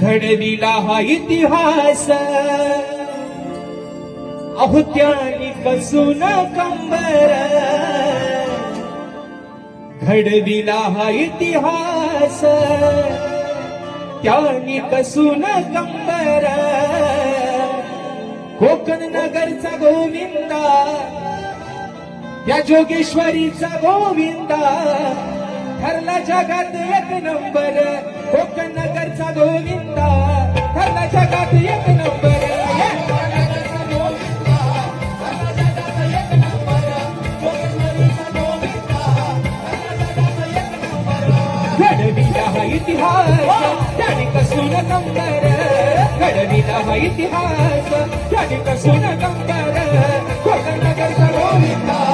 घडविला हा इतिहास. अहुत्यानी कसून कंबर. घडविला हा इतिहास. त्यानी कसून कंबर. कोकण नगरचा गोविंदा. या जोगेश्वरीचा गोविंदा. ठरला जगात एक नंबर कोकण नगरचा गोविंदा. इतिहास त्याने कसून कंबर घडविला हा इतिहास त्याने कसून कंबर कोकण नगर गोविंदा